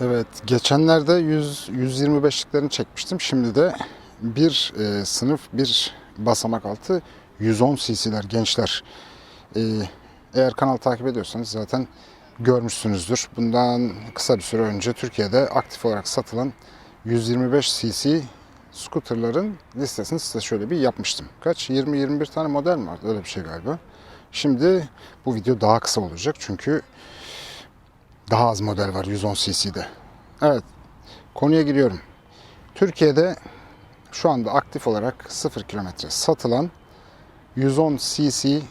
Evet, geçenlerde 100 125'liklerini çekmiştim. Şimdi de bir e, sınıf, bir basamak altı 110 cc'ler gençler. E, eğer kanal takip ediyorsanız zaten görmüşsünüzdür. Bundan kısa bir süre önce Türkiye'de aktif olarak satılan 125 cc scooterların listesini size şöyle bir yapmıştım. Kaç? 20-21 tane model mi vardı? Öyle bir şey galiba. Şimdi bu video daha kısa olacak çünkü daha az model var 110 cc'de. Evet, konuya giriyorum. Türkiye'de şu anda aktif olarak 0 kilometre satılan 110 cc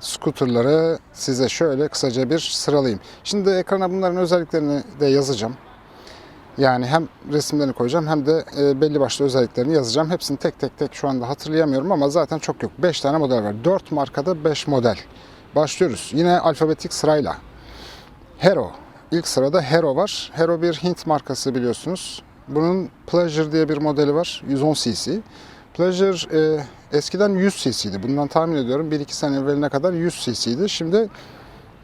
scooterları size şöyle kısaca bir sıralayayım. Şimdi ekrana bunların özelliklerini de yazacağım. Yani hem resimlerini koyacağım hem de e, belli başlı özelliklerini yazacağım. Hepsini tek tek tek şu anda hatırlayamıyorum ama zaten çok yok. 5 tane model var. 4 markada 5 model. Başlıyoruz. Yine alfabetik sırayla. Hero. İlk sırada Hero var. Hero bir Hint markası biliyorsunuz. Bunun Pleasure diye bir modeli var. 110 cc. Pleasure e, eskiden 100 cc'ydi. Bundan tahmin ediyorum 1-2 sene evveline kadar 100 cc'ydi. Şimdi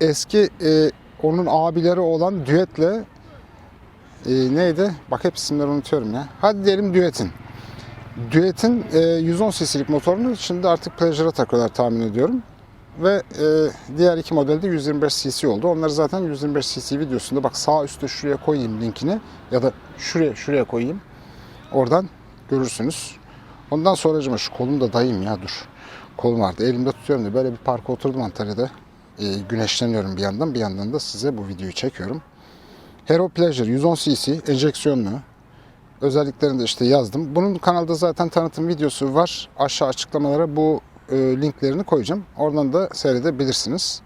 eski e, onun abileri olan Duet'le e, neydi? Bak hep isimleri unutuyorum ya. Hadi diyelim Duet'in. Duet'in e, 110 cc'lik motorunu şimdi artık Pleasure'a takıyorlar tahmin ediyorum. Ve e, diğer iki model de 125 cc oldu. Onları zaten 125 cc videosunda bak sağ üstte şuraya koyayım linkini ya da şuraya şuraya koyayım. Oradan görürsünüz. Ondan sonra şu kolum da dayayım ya dur. Kolum vardı. Elimde tutuyorum da böyle bir parka oturdum Antalya'da. E, güneşleniyorum bir yandan bir yandan da size bu videoyu çekiyorum. Hero Pleasure 110 cc enjeksiyonlu. Özelliklerini de işte yazdım. Bunun kanalda zaten tanıtım videosu var. Aşağı açıklamalara bu e, linklerini koyacağım. Oradan da seyredebilirsiniz.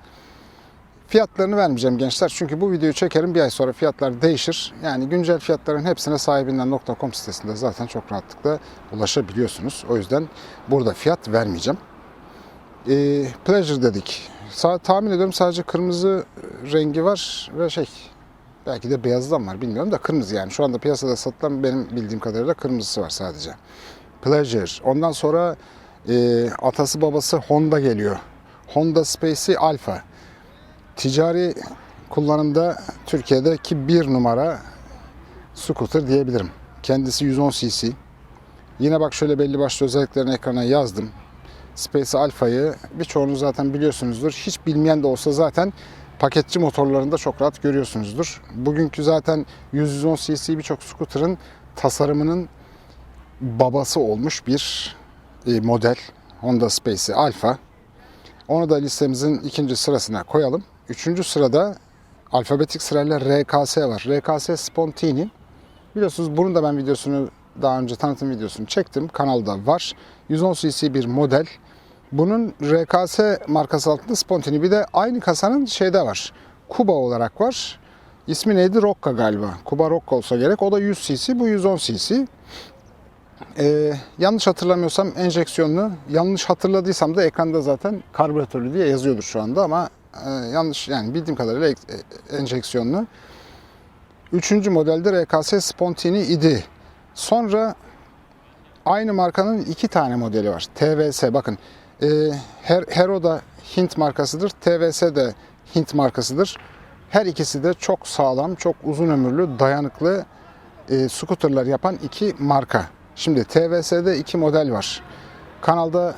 Fiyatlarını vermeyeceğim gençler çünkü bu videoyu çekerim bir ay sonra fiyatlar değişir. Yani güncel fiyatların hepsine sahibinden.com sitesinde zaten çok rahatlıkla ulaşabiliyorsunuz. O yüzden burada fiyat vermeyeceğim. E, pleasure dedik. Sa- tahmin ediyorum sadece kırmızı rengi var ve şey belki de beyazdan var bilmiyorum da kırmızı yani. Şu anda piyasada satılan benim bildiğim kadarıyla kırmızısı var sadece. Pleasure. Ondan sonra e, atası babası Honda geliyor. Honda Space'i Alfa. Ticari kullanımda Türkiye'deki bir numara scooter diyebilirim. Kendisi 110 cc. Yine bak şöyle belli başlı özelliklerini ekrana yazdım. Space Alpha'yı birçoğunuz zaten biliyorsunuzdur. Hiç bilmeyen de olsa zaten paketçi motorlarında çok rahat görüyorsunuzdur. Bugünkü zaten 110 cc birçok scooter'ın tasarımının babası olmuş bir model Honda Space Alpha. Onu da listemizin ikinci sırasına koyalım. Üçüncü sırada alfabetik sırayla RKS var. RKS Spontini. Biliyorsunuz bunun da ben videosunu daha önce tanıtım videosunu çektim. Kanalda var. 110 cc bir model. Bunun RKS markası altında Spontini. Bir de aynı kasanın şeyde var. Kuba olarak var. İsmi neydi? Rocca galiba. Kuba Rocca olsa gerek. O da 100 cc. Bu 110 cc. Ee, yanlış hatırlamıyorsam enjeksiyonlu, yanlış hatırladıysam da ekranda zaten karbüratörlü diye yazıyordur şu anda ama e, yanlış yani bildiğim kadarıyla e, enjeksiyonlu. Üçüncü modelde RKS Spontini idi. Sonra aynı markanın iki tane modeli var. TVS bakın. E, Her- Hero da Hint markasıdır. TVS de Hint markasıdır. Her ikisi de çok sağlam, çok uzun ömürlü, dayanıklı e, scooterlar yapan iki marka. Şimdi TVS'de iki model var. Kanalda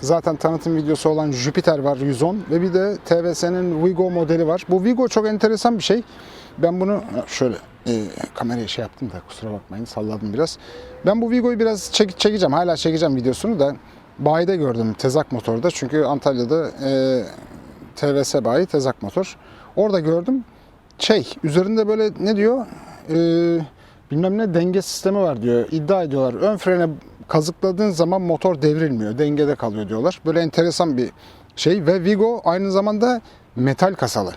zaten tanıtım videosu olan Jupiter var 110 ve bir de TVS'nin Vigo modeli var. Bu Vigo çok enteresan bir şey. Ben bunu şöyle e, kameraya şey yaptım da kusura bakmayın salladım biraz. Ben bu Vigo'yu biraz çek- çekeceğim. Hala çekeceğim videosunu da. Bayide gördüm tezak motorda. Çünkü Antalya'da e, TVS bayi tezak motor. Orada gördüm. Şey üzerinde böyle ne diyor? E, bilmem ne denge sistemi var diyor. İddia ediyorlar. Ön frene kazıkladığın zaman motor devrilmiyor. Dengede kalıyor diyorlar. Böyle enteresan bir şey ve Vigo aynı zamanda metal kasalı.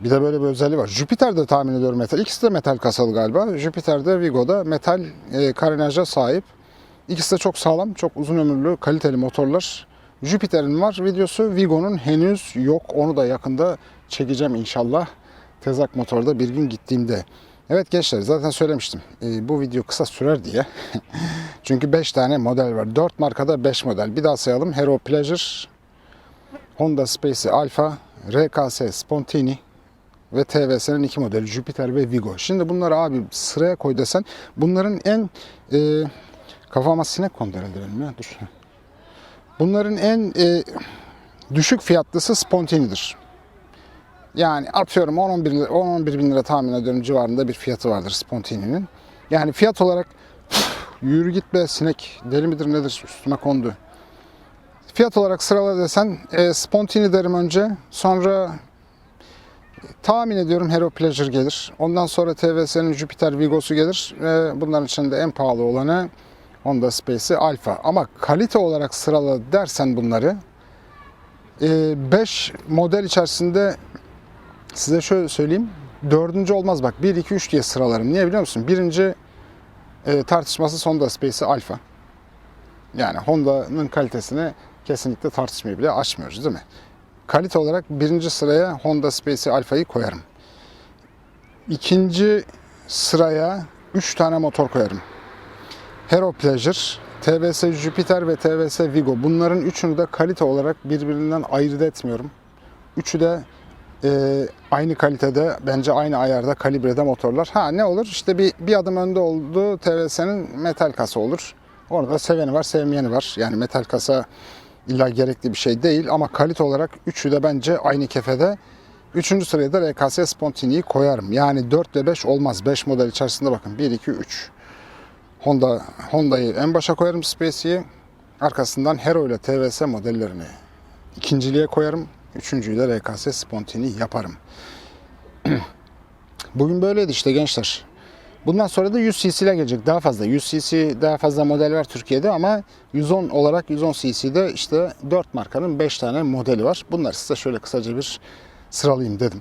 Bir de böyle bir özelliği var. Jupiter'de tahmin ediyorum metal. İkisi de metal kasalı galiba. Jupiter'de Vigo'da metal e, karenaja sahip. İkisi de çok sağlam, çok uzun ömürlü, kaliteli motorlar. Jupiter'in var videosu, Vigo'nun henüz yok. Onu da yakında çekeceğim inşallah. Tezak motorda bir gün gittiğimde. Evet gençler zaten söylemiştim. E, bu video kısa sürer diye. Çünkü 5 tane model var. 4 markada 5 model. Bir daha sayalım. Hero Pleasure, Honda Space Alpha, RKS Spontini, ve TVS'nin iki modeli Jupiter ve Vigo. Şimdi bunları abi sıraya koy desen bunların en e, kafama sinek kondu herhalde ya dur. Bunların en e, düşük fiyatlısı Spontini'dir. Yani atıyorum 10-11 lira- 10-11 bin lira tahmin ediyorum civarında bir fiyatı vardır Spontini'nin. Yani fiyat olarak yürü git be sinek deli midir nedir üstüme kondu. Fiyat olarak sırala desen e, Spontini derim önce. Sonra e, tahmin ediyorum Hero Pleasure gelir. Ondan sonra TVS'nin Jupiter Vigo'su gelir. Ve bunların içinde en pahalı olanı Honda Space'i Alfa. Ama kalite olarak sırala dersen bunları 5 model içerisinde size şöyle söyleyeyim. Dördüncü olmaz bak. 1, 2, 3 diye sıralarım. Niye biliyor musun? Birinci e, tartışmasız Honda Space'i Alfa. Yani Honda'nın kalitesini kesinlikle tartışmayı bile açmıyoruz değil mi? Kalite olarak birinci sıraya Honda Space'i Alfa'yı koyarım. İkinci sıraya 3 tane motor koyarım. Hero Pleasure, TVS Jupiter ve TVS Vigo. Bunların üçünü de kalite olarak birbirinden ayırt etmiyorum. Üçü de e, aynı kalitede, bence aynı ayarda, kalibrede motorlar. Ha ne olur? İşte bir, bir adım önde olduğu TVS'nin metal kasa olur. Orada seveni var, sevmeyeni var. Yani metal kasa illa gerekli bir şey değil ama kalite olarak üçü de bence aynı kefede. Üçüncü sıraya da RKS Spontini'yi koyarım. Yani 4 ve 5 olmaz. 5 model içerisinde bakın. 1, 2, 3. Honda Honda'yı en başa koyarım Space'i. Arkasından Hero ile TVS modellerini ikinciliğe koyarım. Üçüncüyü de RKS Spontini yaparım. Bugün böyleydi işte gençler. Bundan sonra da 100 cc ile gelecek. Daha fazla. 100 cc daha fazla model var Türkiye'de ama 110 olarak 110 cc'de işte 4 markanın 5 tane modeli var. Bunları size şöyle kısaca bir sıralayayım dedim.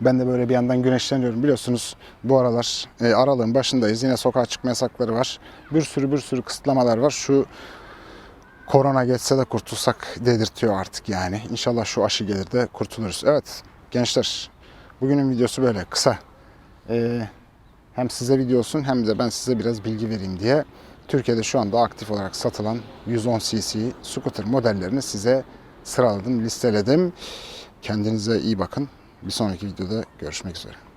Ben de böyle bir yandan güneşleniyorum. Biliyorsunuz bu aralar e, aralığın başındayız. Yine sokağa çıkma yasakları var. Bir sürü bir sürü kısıtlamalar var. Şu korona geçse de kurtulsak dedirtiyor artık yani. İnşallah şu aşı gelir de kurtuluruz. Evet gençler bugünün videosu böyle kısa. Ee, hem size video olsun hem de ben size biraz bilgi vereyim diye Türkiye'de şu anda aktif olarak satılan 110 cc scooter modellerini size sıraladım, listeledim. Kendinize iyi bakın. Bir sonraki videoda görüşmek üzere.